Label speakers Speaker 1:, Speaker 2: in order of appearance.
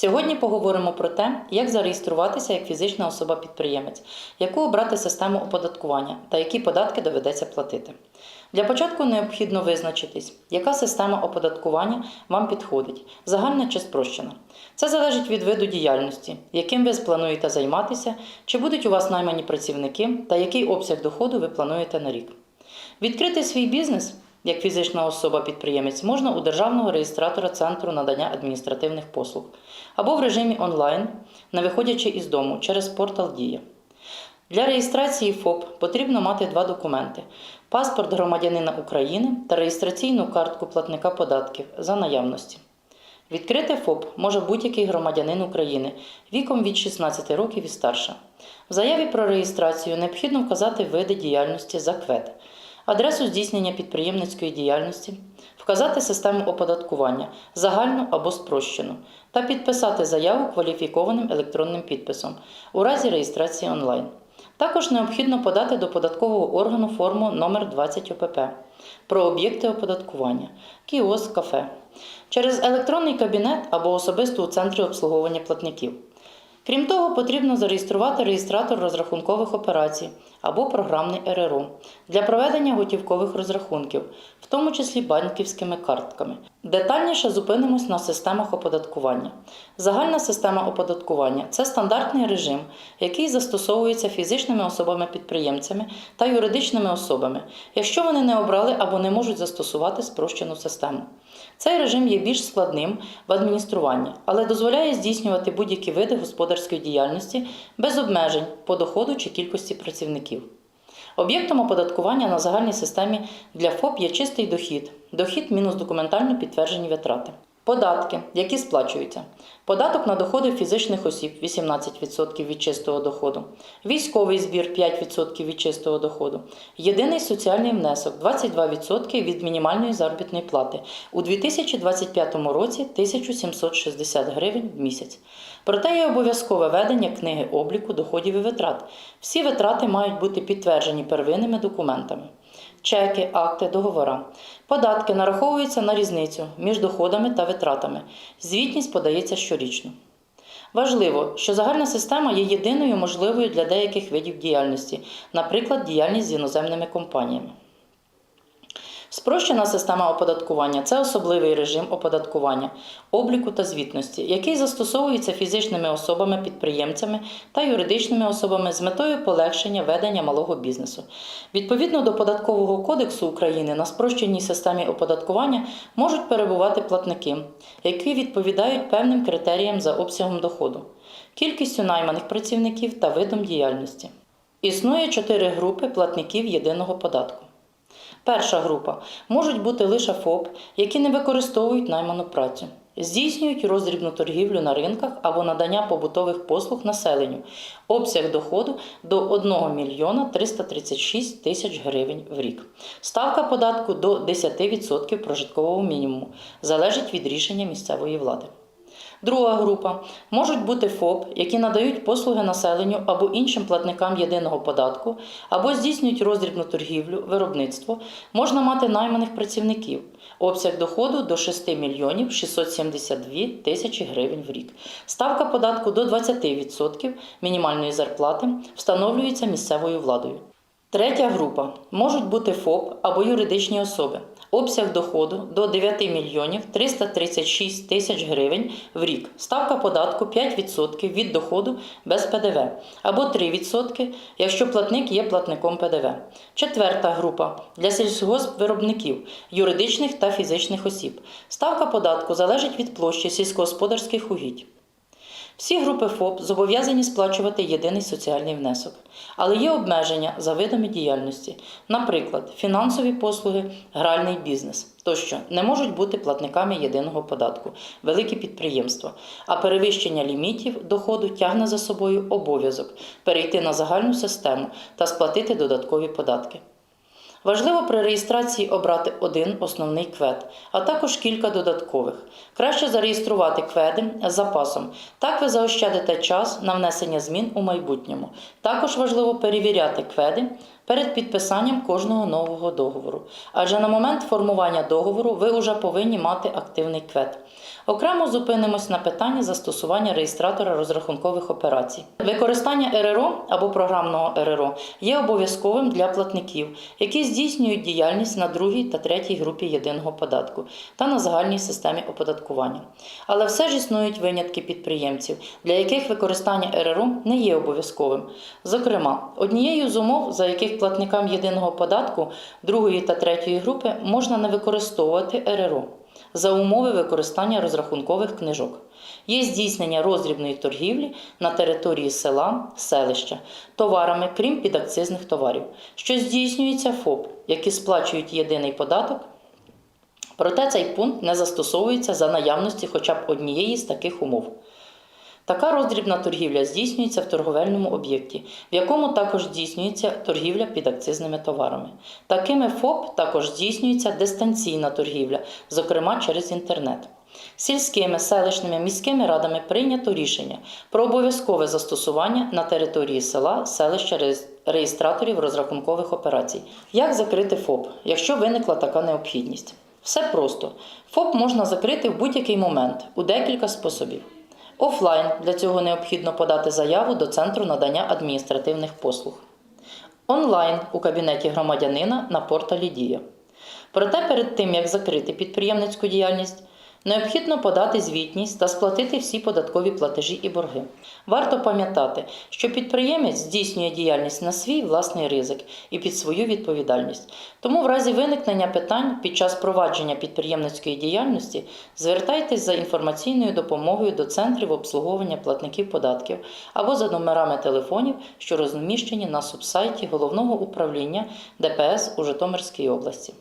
Speaker 1: Сьогодні поговоримо про те, як зареєструватися як фізична особа-підприємець, яку обрати систему оподаткування та які податки доведеться платити. Для початку необхідно визначитись, яка система оподаткування вам підходить, загальна чи спрощена. Це залежить від виду діяльності, яким ви плануєте займатися, чи будуть у вас наймані працівники та який обсяг доходу ви плануєте на рік. Відкрити свій бізнес як фізична особа-підприємець можна у державного реєстратора Центру надання адміністративних послуг або в режимі онлайн, не виходячи із дому через портал Дія. Для реєстрації ФОП потрібно мати два документи: паспорт громадянина України та реєстраційну картку платника податків за наявності. Відкрити ФОП може будь-який громадянин України віком від 16 років і старше. В заяві про реєстрацію необхідно вказати види діяльності за КВЕД, адресу здійснення підприємницької діяльності, вказати систему оподаткування загальну або спрощену та підписати заяву кваліфікованим електронним підписом у разі реєстрації онлайн. Також необхідно подати до податкового органу форму номер 20 ОПП про об'єкти оподаткування, кіоск, кафе через електронний кабінет або особисто у центрі обслуговування платників. Крім того, потрібно зареєструвати реєстратор розрахункових операцій або програмний РРО для проведення готівкових розрахунків, в тому числі банківськими картками. Детальніше зупинимось на системах оподаткування. Загальна система оподаткування це стандартний режим, який застосовується фізичними особами-підприємцями та юридичними особами, якщо вони не обрали або не можуть застосувати спрощену систему. Цей режим є більш складним в адмініструванні, але дозволяє здійснювати будь-які види господарської діяльності без обмежень по доходу чи кількості працівників. Об'єктом оподаткування на загальній системі для ФОП є чистий дохід, дохід мінус документально підтверджені витрати. Податки, які сплачуються. Податок на доходи фізичних осіб 18% від чистого доходу, військовий збір 5% від чистого доходу, єдиний соціальний внесок 22% від мінімальної заробітної плати у 2025 році 1760 гривень в місяць. Проте є обов'язкове ведення книги обліку доходів і витрат. Всі витрати мають бути підтверджені первинними документами. Чеки, акти, договора. Податки нараховуються на різницю між доходами та витратами. Звітність подається щорічно. Важливо, що загальна система є єдиною можливою для деяких видів діяльності, наприклад, діяльність з іноземними компаніями. Спрощена система оподаткування це особливий режим оподаткування, обліку та звітності, який застосовується фізичними особами-підприємцями та юридичними особами з метою полегшення ведення малого бізнесу. Відповідно до Податкового кодексу України на спрощеній системі оподаткування можуть перебувати платники, які відповідають певним критеріям за обсягом доходу, кількістю найманих працівників та видом діяльності. Існує чотири групи платників єдиного податку. Перша група можуть бути лише ФОП, які не використовують найману працю, здійснюють роздрібну торгівлю на ринках або надання побутових послуг населенню, обсяг доходу до 1 мільйона 336 тисяч гривень в рік. Ставка податку до 10% прожиткового мінімуму залежить від рішення місцевої влади. Друга група можуть бути ФОП, які надають послуги населенню або іншим платникам єдиного податку, або здійснюють роздрібну торгівлю, виробництво, можна мати найманих працівників. Обсяг доходу до 6 мільйонів 672 тисячі гривень в рік. Ставка податку до 20% мінімальної зарплати встановлюється місцевою владою. Третя група можуть бути ФОП або юридичні особи. Обсяг доходу до 9 мільйонів 336 тисяч гривень в рік. Ставка податку 5% від доходу без ПДВ або 3%, якщо платник є платником ПДВ. Четверта група для сільськогоспвиробників, юридичних та фізичних осіб. Ставка податку залежить від площі сільськогосподарських угідь. Всі групи ФОП зобов'язані сплачувати єдиний соціальний внесок, але є обмеження за видами діяльності, наприклад, фінансові послуги, гральний бізнес тощо не можуть бути платниками єдиного податку, великі підприємства, а перевищення лімітів доходу тягне за собою обов'язок перейти на загальну систему та сплатити додаткові податки. Важливо при реєстрації обрати один основний квед, а також кілька додаткових. Краще зареєструвати кведи з запасом. Так ви заощадите час на внесення змін у майбутньому. Також важливо перевіряти кведи перед підписанням кожного нового договору. Адже на момент формування договору ви вже повинні мати активний квет. Окремо зупинимось на питанні застосування реєстратора розрахункових операцій. Використання РРО або програмного РРО є обов'язковим для платників, які здійснюють діяльність на другій та третій групі єдиного податку та на загальній системі оподаткування. Але все ж існують винятки підприємців, для яких використання РРО не є обов'язковим. Зокрема, однією з умов, за яких платникам єдиного податку другої та третьої групи можна не використовувати РРО за умови використання розрахункових книжок. Є здійснення роздрібної торгівлі на території села, селища товарами, крім підакцизних товарів, що здійснюється ФОП, які сплачують єдиний податок. Проте цей пункт не застосовується за наявності хоча б однієї з таких умов. Така роздрібна торгівля здійснюється в торговельному об'єкті, в якому також здійснюється торгівля під акцизними товарами. Такими ФОП також здійснюється дистанційна торгівля, зокрема через інтернет. Сільськими, селищними, міськими радами прийнято рішення про обов'язкове застосування на території села, селища реєстраторів розрахункових операцій. Як закрити ФОП, якщо виникла така необхідність? Все просто. ФОП можна закрити в будь-який момент у декілька способів. Офлайн для цього необхідно подати заяву до Центру надання адміністративних послуг. Онлайн у кабінеті громадянина на порталі Дія. Проте перед тим, як закрити підприємницьку діяльність, необхідно подати звітність та сплатити всі податкові платежі і борги. Варто пам'ятати, що підприємець здійснює діяльність на свій власний ризик і під свою відповідальність. Тому в разі виникнення питань під час провадження підприємницької діяльності звертайтесь за інформаційною допомогою до центрів обслуговування платників податків або за номерами телефонів, що розміщені на субсайті Головного управління ДПС у Житомирській області.